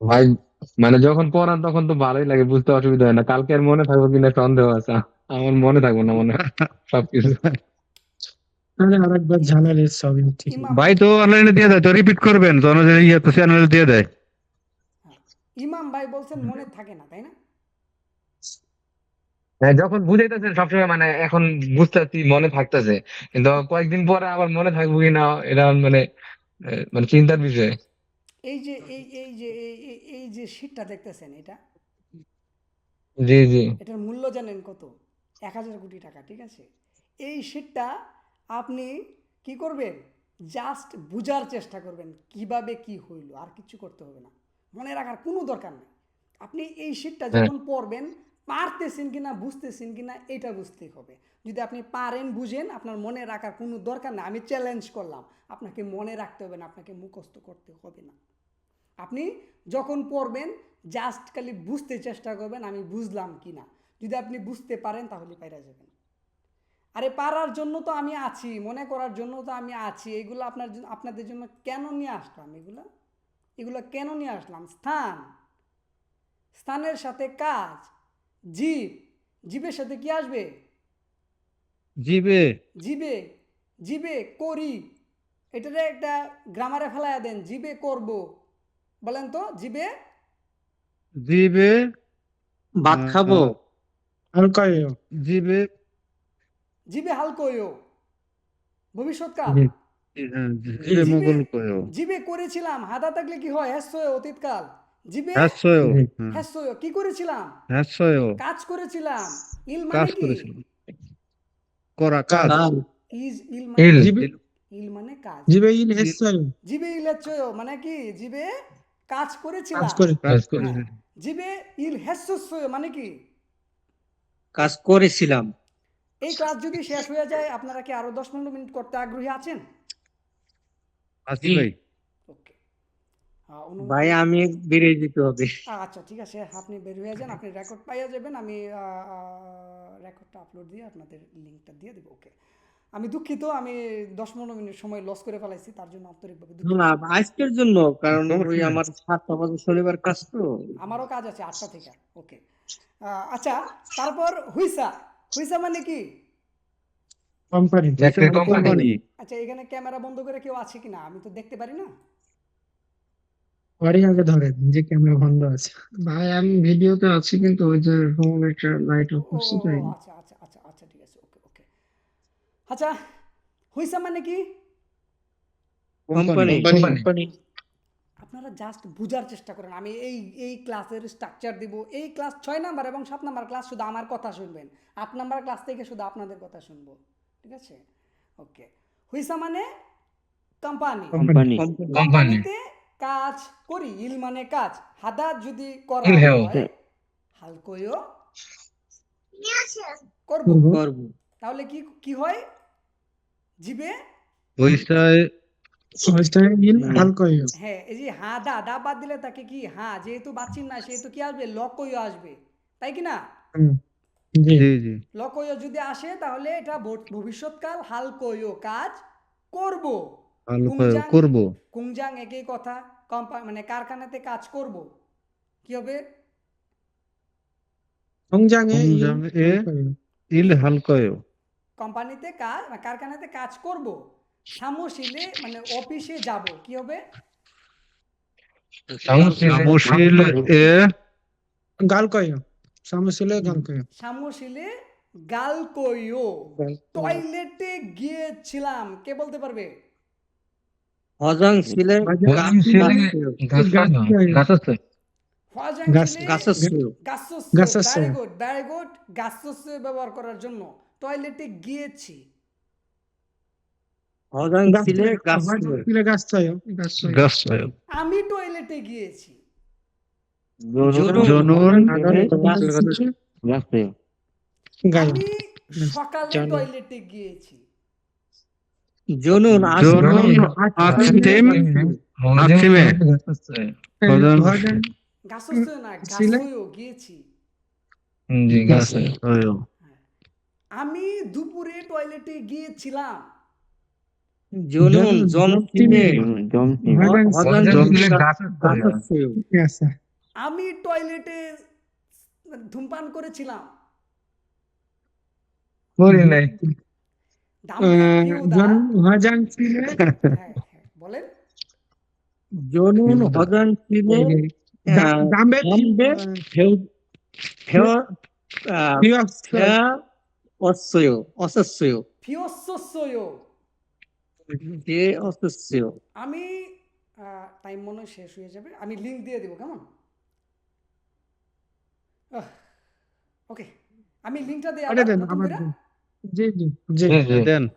ভাই মানে যখন পড়ান তখন তো ভালোই লাগে বুঝতে অসুবিধা হয় না। কালকে আর মনে থাকব কিনা সন্দেহ আছে। আমার মনে থাকব না মনে। সবকিছু। আরেকবার জানালে সবই ঠিক। ভাই তো অনলাইনে দিয়ে দেয় তো রিপিট করবেন তো অনলাইনে ইয়ে তো চ্যানেলে দিয়ে দেয়। ইমাম ভাই বলছেন মনে থাকে না তাই না? হ্যাঁ যখন বুঝাইতেছেন সবসময় মানে এখন বুঝতেছি মনে থাকতেছে। কিন্তু কয়েকদিন পরে আবার মনে থাকব কিনা এটা মানে মানে চিন্তার বিষয়। এই যে এই এই যে এই- যে শীটটা দেখতেছেন এটা? জি জি। এটার মূল্য জানেন কত? এক হাজার কোটি টাকা ঠিক আছে? এই শীটটা আপনি কি করবেন? জাস্ট বুঝার চেষ্টা করবেন কীভাবে কি হইল আর কিছু করতে হবে না। মনে রাখার কোনো দরকার নেই। আপনি এই শীটটা যখন পড়বেন পারতেছেন কিনা, বুঝতেছেন কিনা, এটা বুঝতেই হবে। যদি আপনি পারেন, বুঝেন, আপনার মনে রাখার কোনো দরকার নেই। আমি চ্যালেঞ্জ করলাম। আপনাকে মনে রাখতে হবে না, আপনাকে মুখস্থ করতে হবে না। আপনি যখন পড়বেন জাস্ট খালি বুঝতে চেষ্টা করবেন, আমি বুঝলাম কি না যদি আপনি বুঝতে পারেন, তাহলে পাইরা যাবেন। আরে, পারার জন্য তো আমি আছি, মনে করার জন্য তো আমি আছি। এগুলো আপনার আপনাদের জন্য কেন নিয়ে আসলাম এগুলো? এগুলো কেন নিয়ে আসলাম? স্থান। স্থানের সাথে কাজ। জীব জীবের সাথে কি আসবে? জিবে। জীবে জীবে করি। এটারে একটা গ্রামারে ফেলাইয়া দেন জীবে করব। বলেন তো জীবে? জিবে ভাত খাব? আর কয় জিবে। জীবে হালকইও ভবিষ্যৎকাল জি। হ্যাঁ, জিবে মোগল কয়ো জীবে করেছিলাম হাদা থাকলে কি হয়? অতীতকাল জীবে? হ্যাসয়ও হ্যাসয় কি করেছিলাম? হ্যাসয়ও কাজ করেছিলাম। ইল মানে করা কাজ। Is ill ill. মানে জিবে ইল মানে কাজ। জিবে ইল জীবে ইলেচ্ছয় মানে কি? জীবে কাজ করেছিলাম। কাজ করে কাজ করে জীবে ইল হেসস্যয় মানে কি? কাজ করেছিলাম। এই ক্লাস যদি শেষ হয়ে যায় আপনারা কি আরও দশ পনেরো মিনিট করতে আগ্রহী আছেন? আসি ভাই। ভাই আমি বেরিয়ে যেতে হবে। আচ্ছা ঠিক আছে আপনি বের হয়ে যান আপনি রেকর্ড পাইয়া যাবেন আমি রেকর্ডটা আপলোড দিয়ে আপনাদের লিঙ্কটা দিয়ে দেবো ওকে আমি দুঃখিত আমি দশ পনেরো মিনিট সময় লস করে ফেলাইছি তার জন্য আন্তরিকভাবে দুঃখিত। না আজকের জন্য কারণ ওই আমার সাতটা বাজে শনিবার কাজ তো। আমারও কাজ আছে আটটা থেকে ওকে আচ্ছা তারপর হুইসা হুইসা মানে কি? কোম্পানি একটা কোম্পানি কোম্পানি আচ্ছা এখানে ক্যামেরা বন্ধ করে কেউ আছে কিনা? আমি তো দেখতে পারি না। বাড়ি আগে ধরেন যে ক্যামেরা বন্ধ আছে। ভাই আমি ভিডিওতে আছি কিন্তু ওই যে রুম একটা লাইট অফ করছি তাই আচ্ছা আচ্ছা আচ্ছা আচ্ছা ঠিক আছে ওকে ওকে। আচ্ছা হুইসা মানে কি? কোম্পানি কোম্পানি আপনারা জাস্ট বুঝার চেষ্টা করেন আমি এই এই ক্লাসের স্ট্রাকচার দিব। এই ক্লাস ছয় নাম্বার এবং সাত নাম্বার ক্লাস শুধু আমার কথা শুনবেন। আট নাম্বার ক্লাস থেকে শুধু আপনাদের কথা শুনব ঠিক আছে? ওকে হুইসা মানে কোম্পানি কোম্পানি কোম্পানিতে কাজ করি ইল মানে কাজ। হাদা যদি করা। হয় হালকইও করব। করব। করব। তাহলে কি কি হয়? জিবে? হাল কয় হ্যাঁ এই যে হা দা দা বাদ দিলে তাকে কি হ্যাঁ যেহেতু বাচ্চিন না সেহেতু কি আসবে? লকইও আসবে। তাই কি না? জি। জি জি। লকইও যদি আসে তাহলে এটা ভব- ভবিষ্যৎকাল হালকইও কাজ করব। করব কুংজাং একই কথা কোম্পা মানে কারখানাতে কাজ করব। কি হবে? সংজাং এ ইল সংজাং হাল কয়। কোম্পানিতে কাজ মানে কারখানাতে কাজ করব। সামশিলে মানে অফিসে যাব। কি হবে? সামশিল এ? গাল কয়? সমস্যা গাল কয়? সামশিলে গালকইও টয়লেটে গিয়েছিলাম। কে বলতে পারবে? হজাং ছিলে হজাং ছিলে গাছাচ্ছে হওয়াজাং গাছ- ছিলে গাছাচ্ছে গাছস্য গাছস্য। ভেরি গুড ভেরি গুড গাছস্য ব্যবহার করার জন্য টয়লেটে গিয়েছি আমি টয়লেটে গিয়েছি জনুন সকালে টয়লেটে গিয়েছি জনুন জনুন আকসিম আকসিমে হজাং গাছস্য না ছিলে? গাছস্য গিয়েছি আমি দুপুরে টয়লেটে গিয়েছিলাম। জনুন আমি টয়লেটে ধূমপান করেছিলাম। করি নাই। বলেন। জনুন দামবে অসস্য যে অসস্য আমি টাইম মনে হয় শেষ হয়ে যাবে। আমি লিংক দিয়ে দেবো কেমন? ওকে আমি লিংকটা দিয়ে ওটা আবার দেন নতুন